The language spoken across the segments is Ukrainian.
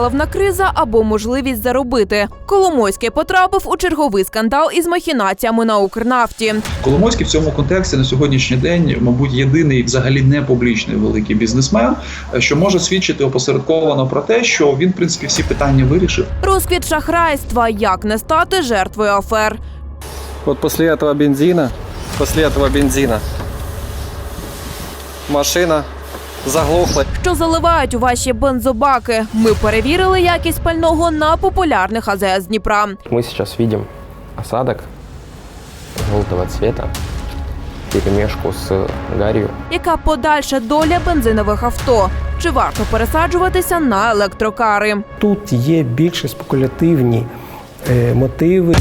паливна криза або можливість заробити. Коломойський потрапив у черговий скандал із махінаціями на Укрнафті. Коломойський в цьому контексті на сьогоднішній день, мабуть, єдиний взагалі не публічний великий бізнесмен, що може свідчити опосередковано про те, що він, в принципі, всі питання вирішив. Розквіт шахрайства, як не стати жертвою афер. Вот после этого бензина, после этого бензина машина заглохла. що заливають у ваші бензобаки. Ми перевірили якість пального на популярних АЗС Дніпра. Мы сейчас видим осадок желтого цвета, перемешку с гарью. Яка подальша доля бензинових авто? Чи варто пересаджуватися на електрокари? Тут є більш спекулятивні е, мотиви.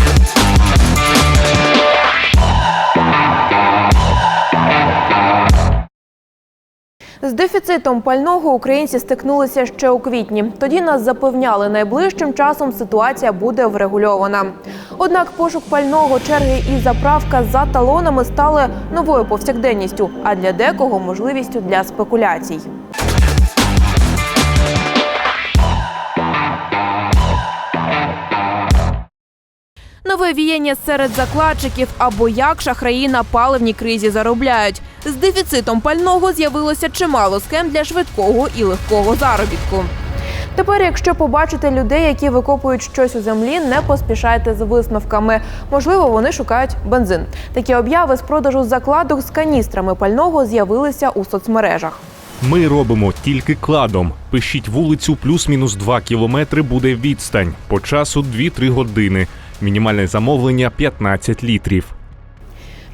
З дефіцитом пального українці стикнулися ще у квітні. Тоді нас запевняли, найближчим часом ситуація буде врегульована. Однак пошук пального, черги і заправка за талонами стали новою повсякденністю, а для декого можливістю для спекуляцій. Нове віяння серед закладчиків або як шахраї на паливній кризі заробляють. З дефіцитом пального з'явилося чимало схем для швидкого і легкого заробітку. Тепер, якщо побачите людей, які викопують щось у землі, не поспішайте з висновками. Можливо, вони шукають бензин. Такі обяви з продажу закладок з каністрами пального з'явилися у соцмережах. Ми робимо тільки кладом. Пишіть вулицю плюс-мінус 2 кілометри буде відстань. По часу 2-3 години. Мінімальне замовлення 15 літрів.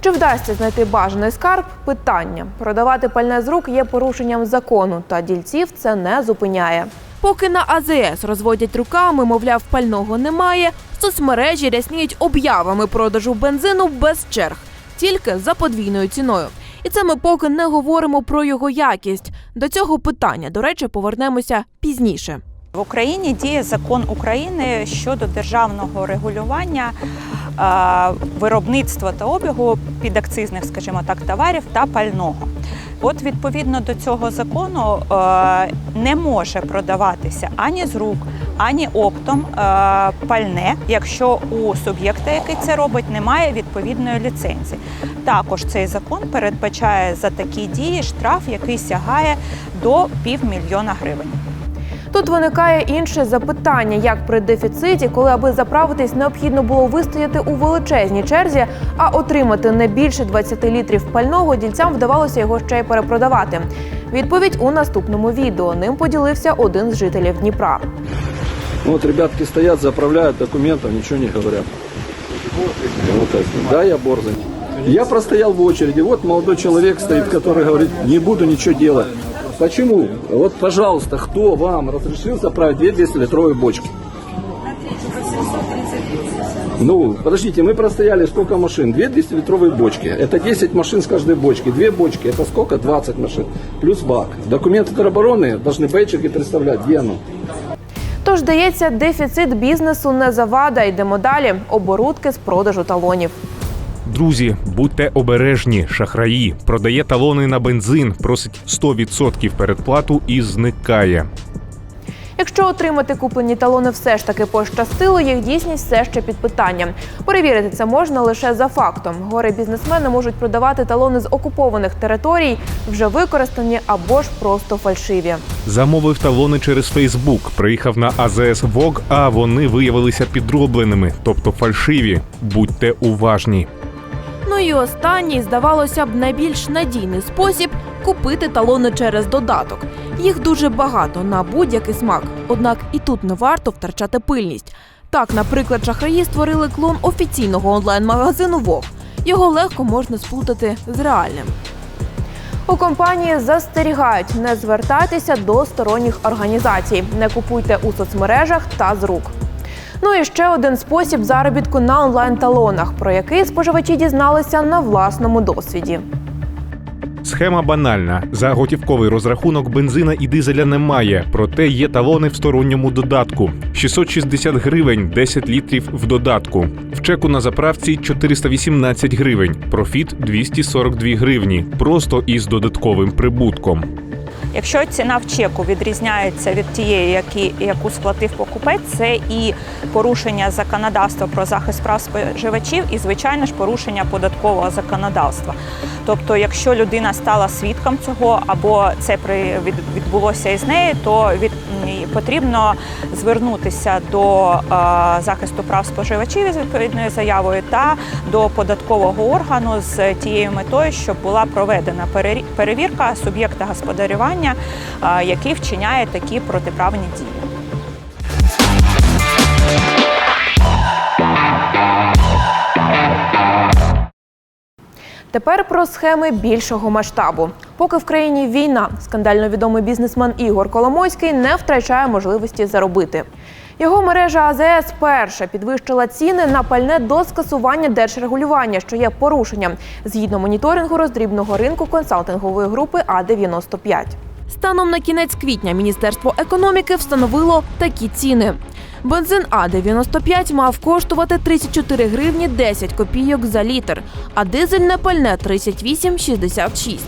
Чи вдасться знайти бажаний скарб? Питання. Продавати пальне з рук є порушенням закону, та дільців це не зупиняє. Поки на АЗС розводять руками, мовляв, пального немає, соцмережі рясніють об'явами продажу бензину без черг, тільки за подвійною ціною. І це ми поки не говоримо про його якість. До цього питання, до речі, повернемося пізніше. В Україні діє закон України щодо державного регулювання виробництва та обігу підакцизних, скажімо так, товарів та пального. От відповідно до цього закону е, не може продаватися ані з рук, ані оптом е, пальне, якщо у суб'єкта, який це робить, немає відповідної ліцензії. Також цей закон передбачає за такі дії штраф, який сягає до півмільйона гривень. Тут виникає інше запитання: як при дефіциті, коли аби заправитись, необхідно було вистояти у величезній черзі, а отримати не більше 20 літрів пального дільцям вдавалося його ще й перепродавати. Відповідь у наступному відео. Ним поділився один з жителів Дніпра. Вот ребятки стоят, заправляют документов, ничего не говорят. Вот. Да, я борзый. Я простоял в очереди. Вот молодой человек стоит, который говорит, не буду ничего делать. Почему? Вот, пожалуйста, кто вам разрешил заправить две 200-литровые бочки? Ну, подождите, мы простояли сколько машин? Две 200-литровые бочки. Это 10 машин с каждой бочки. Две бочки, это сколько? 20 машин. Плюс бак. Документы теробороны должны бейджики представлять. Где оно? Тож здається, дефіцит бізнесу не завада. Йдемо далі. Оборудки з продажу талонів. Друзі, будьте обережні, шахраї. Продає талони на бензин, просить 100% передплату і зникає. Якщо отримати куплені талони все ж таки пощастило, їх дійсність все ще під питанням. Перевірити це можна лише за фактом. Гори бізнесмени можуть продавати талони з окупованих територій, вже використані або ж просто фальшиві. Замовив талони через Фейсбук, приїхав на АЗС ВОГ, а вони виявилися підробленими, тобто фальшиві. Будьте уважні. Ну і останній, здавалося б, найбільш надійний спосіб купити талони через додаток. Їх дуже багато на будь-який смак. Однак і тут не варто втрачати пильність. Так, наприклад, шахраї створили клон офіційного онлайн-магазину Вог. Його легко можна сплутати з реальним. У компанії застерігають не звертайтеся до сторонніх організацій, не купуйте у соцмережах та з рук. Ну і ще один спосіб заробітку на онлайн-талонах, про який споживачі дізналися на власному досвіді. Схема банальна. За готівковий розрахунок бензина і дизеля немає, проте є талони в сторонньому додатку. 660 гривень, 10 літрів в додатку. В чеку на заправці 418 гривень, профіт 242 гривні, просто із додатковим прибутком. Якщо ціна в чеку відрізняється від тієї, які, яку сплатив покупець, це і порушення законодавства про захист прав споживачів, і звичайно ж порушення податкового законодавства. Тобто, якщо людина стала свідком цього, або це відбулося із нею, то від м, потрібно звернутися до е, захисту прав споживачів із відповідною заявою та до податкового органу з тією метою, щоб була проведена перевірка суб'єкта господарювання, е, який вчиняє такі протиправні дії. Тепер про схеми більшого масштабу. Поки в країні війна, скандально відомий бізнесмен Ігор Коломойський не втрачає можливості заробити. Його мережа АЗС перша підвищила ціни на пальне до скасування держрегулювання, що є порушенням згідно моніторингу роздрібного ринку консалтингової групи А95. Станом на кінець квітня Міністерство економіки встановило такі ціни. Бензин А95 мав коштувати 34 гривні 10 копійок за літр, а дизельне пальне 38,66.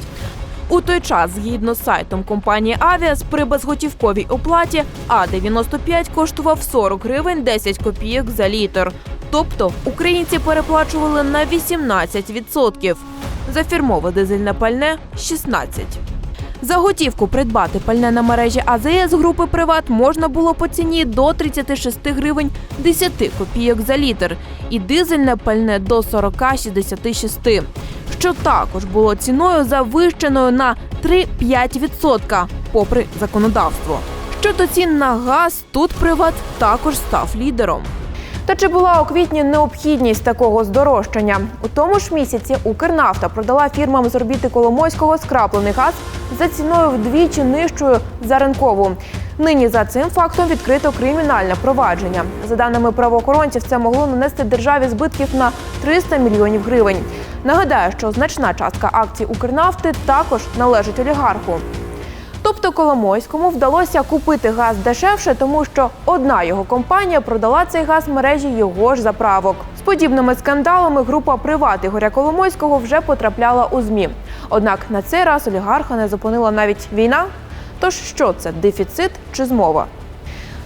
У той час, згідно з сайтом компанії Авіас, при безготівковій оплаті А95 коштував 40 гривень 10 копійок за літр. Тобто українці переплачували на 18%. За фірмове дизельне пальне 16%. За готівку придбати пальне на мережі АЗС групи Приват можна було по ціні до 36 гривень 10 копійок за літр і дизельне пальне до 40,66, що також було ціною завищеною на 3-5% попри законодавство. Щодо цін на газ, тут Приват також став лідером. Та чи була у квітні необхідність такого здорожчання? У тому ж місяці Укрнафта продала фірмам з орбіти Коломойського скраплений газ за ціною вдвічі нижчою за ринкову. Нині за цим фактом відкрито кримінальне провадження. За даними правоохоронців, це могло нанести державі збитків на 300 мільйонів гривень. Нагадаю, що значна частка акцій Укрнафти також належить олігарху. Тобто Коломойському вдалося купити газ дешевше, тому що одна його компанія продала цей газ мережі його ж заправок. З подібними скандалами група приват Ігоря Коломойського вже потрапляла у змі. Однак на цей раз олігарха не зупинила навіть війна. Тож що це дефіцит чи змова?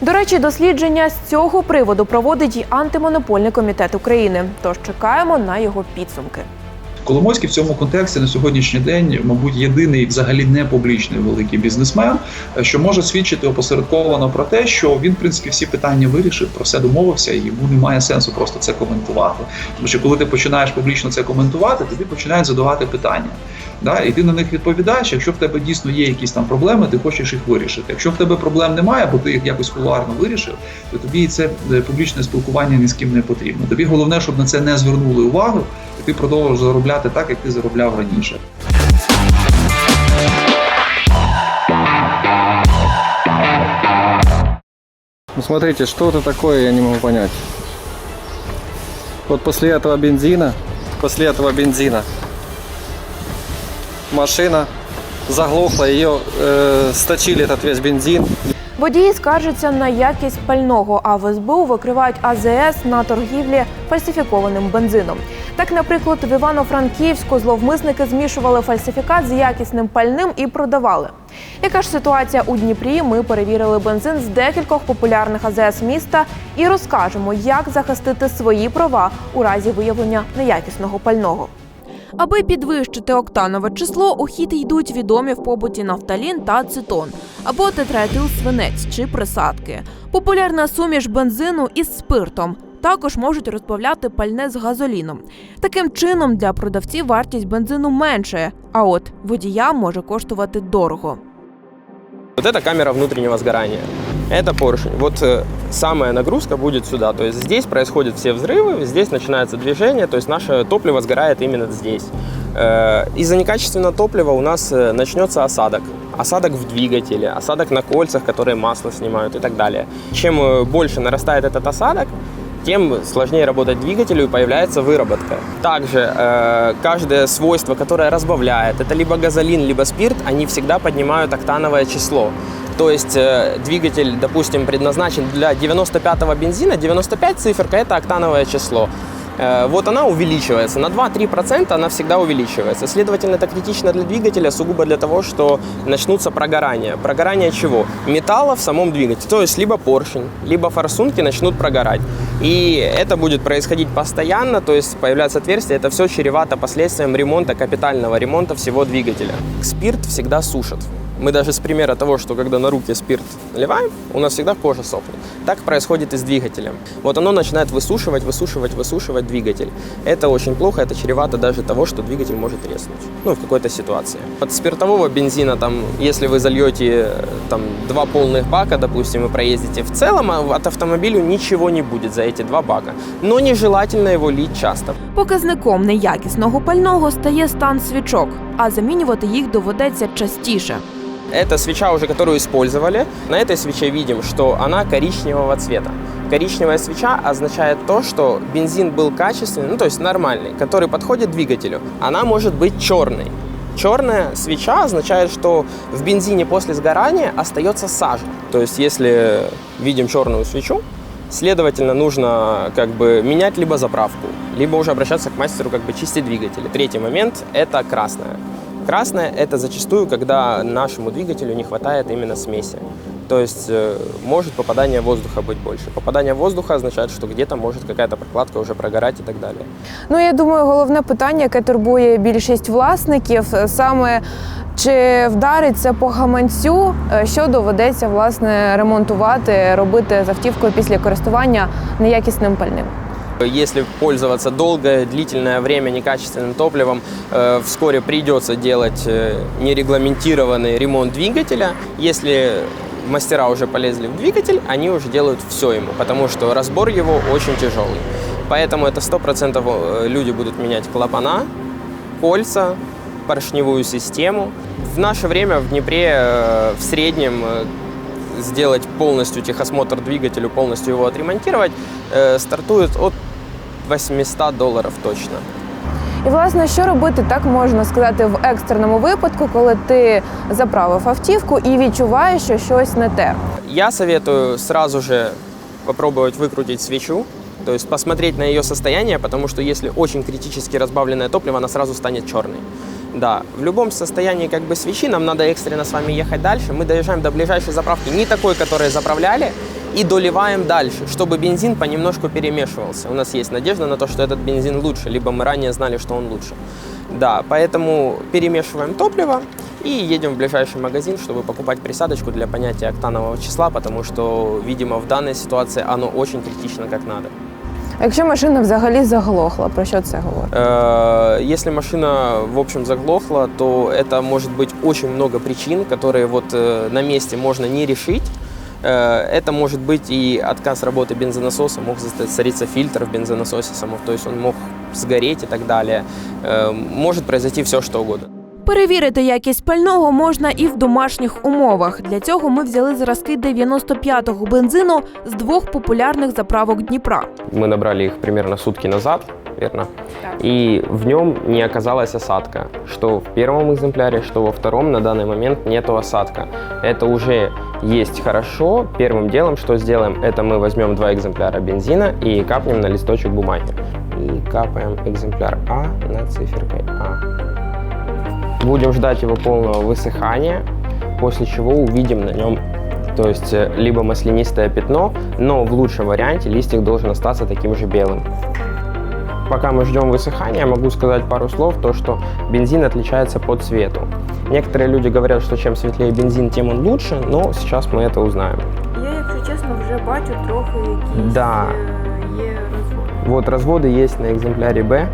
До речі, дослідження з цього приводу проводить і антимонопольний комітет України. Тож чекаємо на його підсумки. Коломойський в цьому контексті на сьогоднішній день, мабуть, єдиний взагалі не публічний великий бізнесмен, е, що може свідчити опосередковано про те, що він, в принципі, всі питання вирішив, про все домовився, і йому немає сенсу просто це коментувати. Тому що коли ти починаєш публічно це коментувати, тобі починають задавати питання. Да, і ти на них відповідаєш. Якщо в тебе дійсно є якісь там проблеми, ти хочеш їх вирішити. Якщо в тебе проблем немає, бо ти їх якось кулуарно вирішив, то тобі це е, публічне спілкування ні з ким не потрібно. Тобі головне, щоб на це не звернули увагу, і ти продовжуєш заробляти так, як ти заробляв раніше. Ну смотрите, что это такое, я не могу понять. Вот после этого бензина, после этого бензина машина заглохла, ее э, сточили этот весь бензин. Водії скаржаться на якість пального, а в СБУ викривають АЗС на торгівлі фальсифікованим бензином. Так, наприклад, в Івано-Франківську зловмисники змішували фальсифікат з якісним пальним і продавали. Яка ж ситуація у Дніпрі? Ми перевірили бензин з декількох популярних АЗС міста і розкажемо, як захистити свої права у разі виявлення неякісного пального. Аби підвищити октанове число, у хід йдуть відомі в побуті нафталін та ацетон або тетраетил свинець чи присадки. Популярна суміш бензину із спиртом. Також можуть розбавляти пальне з газоліном. Таким чином для продавців вартість бензину меншає, а от водіям може коштувати дорого. Вот это камера внутреннего сгорания. Это поршень. Вот э, самая нагрузка будет сюда. То есть здесь происходят все взрывы, здесь начинается движение, то есть наше топливо сгорает именно здесь. Э, Из-за некачественного топлива у нас э, начнется осадок. Осадок в двигателе, осадок на кольцах, которые масло снимают и так далее. Чем э, больше нарастает этот осадок, тем сложнее работать двигателю и появляется выработка. Также э, каждое свойство, которое разбавляет, это либо газолин, либо спирт, они всегда поднимают октановое число. То есть э, двигатель, допустим, предназначен для 95-го бензина, 95 циферка – это октановое число. Э, Вот она увеличивается. На 2-3% она всегда увеличивается. Следовательно, это критично для двигателя, сугубо для того, что начнутся прогорания. Прогорание чего? Металла в самом двигателе. То есть либо поршень, либо форсунки начнут прогорать. И это будет происходить постоянно, то есть появляться отверстия. Это все чревато последствием ремонта, капитального ремонта всего двигателя. Спирт всегда сушит. Мы даже с примера того, что когда на руки спирт наливаем, у нас всегда кожа сохнет. Так происходит и с двигателем. Вот оно начинает высушивать, высушивать, высушивать двигатель. Это очень плохо, это чревато даже того, что двигатель может треснуть. Ну, в какой-то ситуации. От спиртового бензина, там, если вы зальете э, там, два полных бака, допустим, и проездите в целом, а от автомобиля ничего не будет за эти два бака. Но нежелательно его лить часто. Показником неякісного пального стає стан свічок, а замінювати їх доведеться частіше. Это свеча уже, которую использовали. На этой свече видим, что она коричневого цвета. Коричневая свеча означает то, что бензин был качественный, ну то есть нормальный, который подходит двигателю. Она может быть черной. Черная свеча означает, что в бензине после сгорания остается сажа. То есть, если видим черную свечу, следовательно, нужно как бы менять либо заправку, либо уже обращаться к мастеру как бы чистить двигатель. Третий момент – это красная. Красная – это зачастую, когда нашему двигателю не хватает именно смеси. То есть э, может попадание воздуха быть больше. Попадание воздуха означает, что где-то может какая-то прокладка уже прогорать и так далее. Ну я думаю, головне питання, яке турбує більшість власників, саме чи вдарить це по гаманцю, е, що доведеться власне ремонтувати, робити з автівкою після користування неякісним пальним. Если пользоваться долгое, длительное время некачественным топливом, э, вскоре придется делать э, нерегламентированный ремонт двигателя. Если мастера уже полезли в двигатель, они уже делают все ему, потому что разбор его очень тяжелый. Поэтому это 100% э, люди будут менять клапана, кольца, поршневую систему. В наше время в Днепре в среднем сделать полностью техосмотр двигателю, полностью его отремонтировать, стартует от 800 долларов точно. І власне, що робити, так можна сказати, в екстреному випадку, коли ти заправив автівку і відчуваєш, що щось не те. Я советую сразу же попробовать выкрутить свечу, то есть посмотреть на ее состояние, потому что если очень критически разбавленное топливо, она сразу станет черной. Да, в любом состоянии как бы свечи нам надо экстренно с вами ехать дальше. Мы доезжаем до ближайшей заправки, не такой, которой заправляли, и доливаем дальше, чтобы бензин понемножку перемешивался. У нас есть надежда на то, что этот бензин лучше, либо мы ранее знали, что он лучше. Да, поэтому перемешиваем топливо и едем в ближайший магазин, чтобы покупать присадочку для понятия октанового числа, потому что, видимо, в данной ситуации оно очень критично как надо. А якщо машина взагалі заглохла, про що це говорить? Э, Если машина, в общем, заглохла, то это может быть очень много причин, которые вот э, на месте можно не решить. Э, Это может быть и отказ работы бензонасоса, мог засориться фильтр в бензонасосе самого, то есть он мог сгореть и так далее. Э, Может произойти все, что угодно. Перевірити якість пального можна і в домашніх умовах. Для цього ми взяли зразки 95-го бензину з двох популярних заправок Дніпра. Мы набрали их примерно сутки назад, Верно? И в нем не оказалась осадка. Что в первом экземпляре, что во втором на данный момент нету осадка. Это уже есть хорошо. Первым делом, что сделаем, это мы возьмем два экземпляра бензина и капнем на листочек бумаги. И капаем экземпляр А на циферкой А. Будем ждать его полного высыхания, после чего увидим на нем то есть э, либо маслянистое пятно, но в лучшем варианте листик должен остаться таким же белым. Пока мы ждем высыхания, могу сказать пару слов, то что бензин отличается по цвету. Некоторые люди говорят, что чем светлее бензин, тем он лучше, но сейчас мы это узнаем. Я, якщо чесно, вже бачу трохи якісь Да. е, є розводи. Вот разводы есть на экземпляре Б.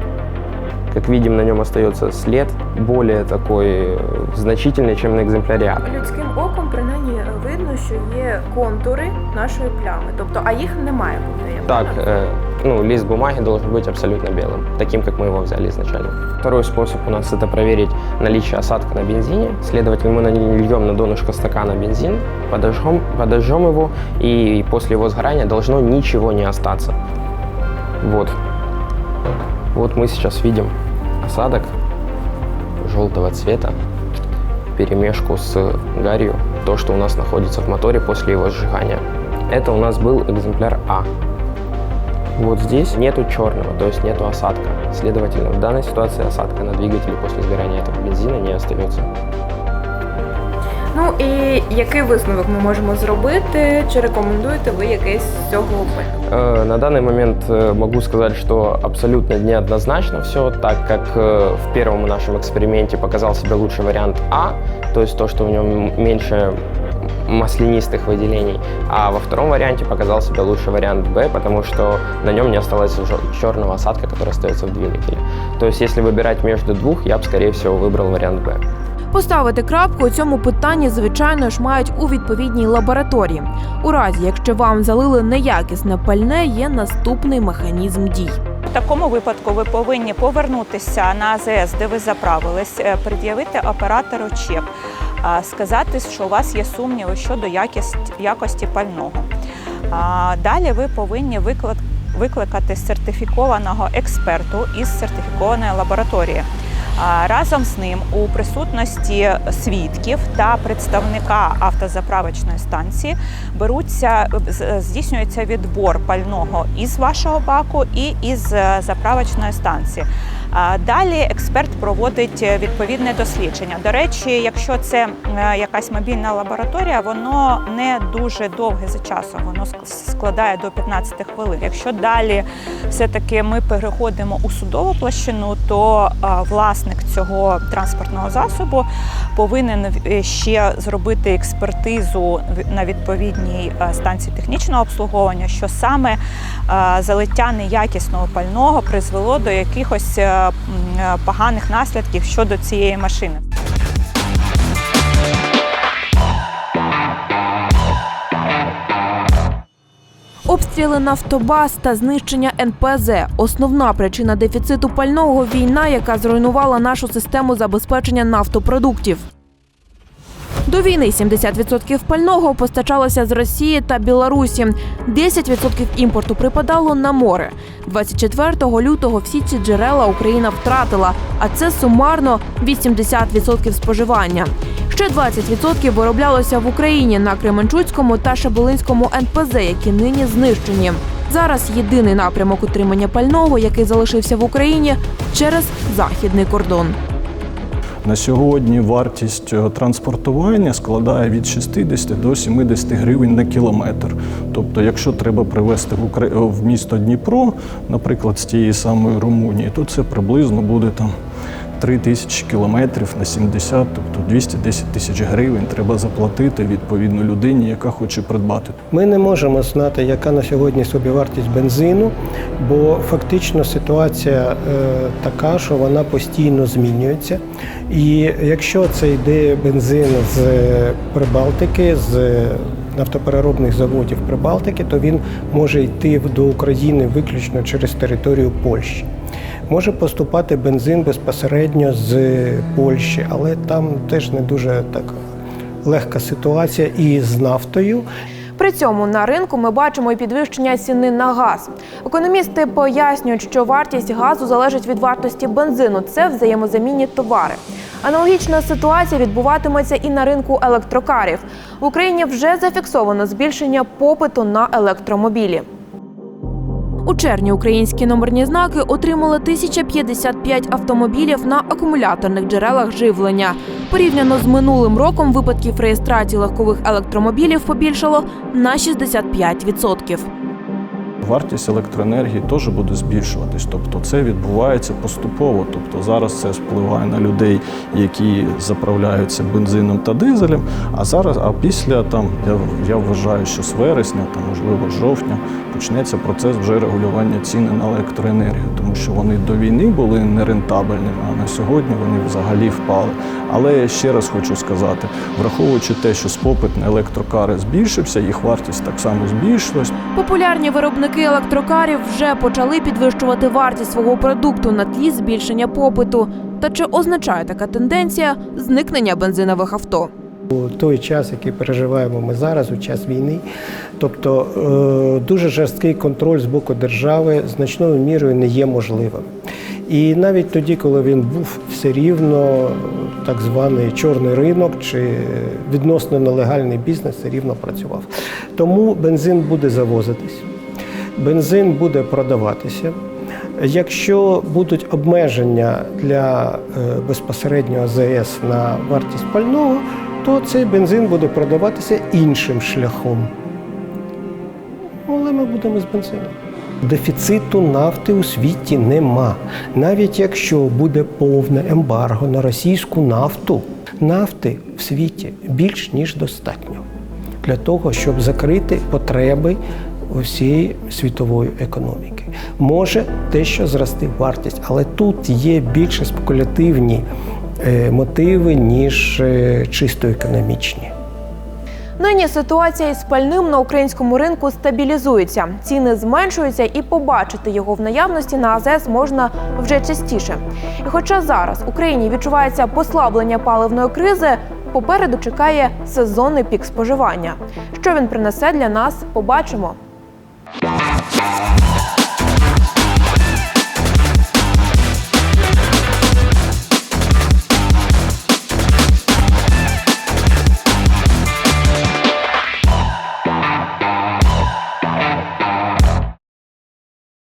Как видим, на нем остается след, более такой э, значительный, чем на экземпляре А. Людським оком принаймні видно, що є контури нашої плями, тобто, а їх немає бути. я Так, правильно? э, ну, лист бумаги должен быть абсолютно белым, таким, как мы его взяли изначально. Второй способ у нас это проверить наличие осадка на бензине. Следовательно, мы нальем на донышко стакана бензин, подожжем, подожжем его, и после его сгорания должно ничего не остаться. Вот. Вот мы сейчас видим осадок желтого цвета, перемешку с гарью, то, что у нас находится в моторе после его сжигания. Это у нас был экземпляр А. Вот здесь нету черного, то есть нету осадка. Следовательно, в данной ситуации осадка на двигателе после сгорания этого бензина не остается. Ну і який висновок ми можемо зробити? Чи рекомендуєте ви якесь з цього? Э, На данный момент могу сказать, что абсолютно неоднозначно все, так как в первом нашем эксперименте показал себя лучший вариант А, то есть то, что в нем меньше маслянистых выделений, а во втором варианте показал себя лучший вариант Б, потому что на нем не осталось уже черного осадка, который остается в двигателе. То есть если выбирать между двух, я бы, скорее всего, выбрал вариант Б. Поставити крапку у цьому питанні, звичайно ж, мають у відповідній лабораторії. У разі, якщо вам залили неякісне пальне, є наступний механізм дій. У такому випадку ви повинні повернутися на АЗС, де ви заправились, е, пред'явити оператору чек, а, сказати, що у вас є сумніви щодо якість, якості пального. Далі ви повинні викликати сертифікованого експерту із сертифікованої лабораторії. Разом з ним у присутності свідків та представника автозаправочної станції беруться здійснюється відбор пального із вашого баку і із е, заправочної станції. Далі експерт проводить е, відповідне дослідження. До речі, якщо це е, якась мобільна лабораторія, воно не дуже довге за часом, воно ск- складає до 15 хвилин. Якщо далі все-таки ми переходимо у судову площину, то власник цього транспортного засобу повинен е, ще зробити експертизу на відповідній станції технічного обслуговування, що саме залиття неякісного пального призвело до якихось поганих наслідків щодо цієї машини. Обстріли нафтобаз та знищення НПЗ основна причина дефіциту пального війна, яка зруйнувала нашу систему забезпечення нафтопродуктів. До війни 70% пального постачалося з Росії та Білорусі. 10% імпорту припадало на море. 24 лютого всі ці джерела Україна втратила, а це сумарно 80% споживання. Ще 20% вироблялося в Україні на Кременчуцькому та Шаболинському НПЗ, які нині знищені. Зараз єдиний напрямок утримання пального, який залишився в Україні, через західний кордон. На сьогодні вартість е, транспортування складає від 60 до 70 гривень на кілометр. Тобто, якщо треба привезти в, Укра... е, в місто Дніпро, наприклад, з тієї самої Румунії, то це приблизно буде там 3 тисячі кілометрів на 70, тобто 210 тисяч гривень треба заплатити відповідно людині, яка хоче придбати Ми не можемо знати, яка на сьогодні собівартість бензину, бо фактично ситуація е, така, що вона постійно змінюється. І якщо це йде бензин з Прибалтики, з нафтопереробних заводів Прибалтики, то він може йти до України виключно через територію Польщі. Може поступати бензин безпосередньо з Польщі, але там теж не дуже так легка ситуація і з нафтою. При цьому на ринку ми бачимо і підвищення ціни на газ. Економісти пояснюють, що вартість газу залежить від вартості бензину. Це взаємозамінні товари. Аналогічна ситуація відбуватиметься і на ринку електрокарів. В Україні вже зафіксовано збільшення попиту на електромобілі. У червні українські номерні знаки отримали 1055 автомобілів на акумуляторних джерелах живлення. Порівняно з минулим роком випадків реєстрації легкових електромобілів побільшало на 65%. Вартість електроенергії теж буде збільшуватись, тобто це відбувається поступово. Тобто зараз це впливає на людей, які заправляються бензином та дизелем. А зараз, а після там я, я вважаю, що з вересня, там можливо з жовтня, почнеться процес вже регулювання ціни на електроенергію, тому що вони до війни були нерентабельними, а на сьогодні вони взагалі впали. Але я ще раз хочу сказати, враховуючи те, що попит на електрокари збільшився, їх вартість так само збільшилась. Популярні виробники електрокарів вже почали підвищувати вартість свого продукту на тлі збільшення попиту. Та чи означає така тенденція зникнення бензинових авто? У той час, який переживаємо ми зараз, у час війни, тобто е, дуже жорсткий контроль з боку держави значною мірою не є можливим. І навіть тоді, коли він був все рівно так званий чорний ринок чи відносно нелегальний бізнес все рівно працював. Тому бензин буде завозитись. Бензин буде продаватися. Якщо будуть обмеження для е, безпосередньо АЗС на вартість пального, то цей бензин буде продаватися іншим шляхом. Але ми будемо з бензином. Дефіциту нафти у світі нема. Навіть якщо буде повне ембарго на російську нафту, нафти в світі більш ніж достатньо для того, щоб закрити потреби усієї світової економіки. Може дещо зрости вартість, але тут є більше спекулятивні е, мотиви, ніж е, чисто економічні. Нині ситуація із пальним на українському ринку стабілізується. Ціни зменшуються, і побачити його в наявності на АЗС можна вже частіше. І хоча зараз в Україні відчувається послаблення паливної кризи, попереду чекає сезонний пік споживання. Що він принесе для нас, побачимо. Yeah.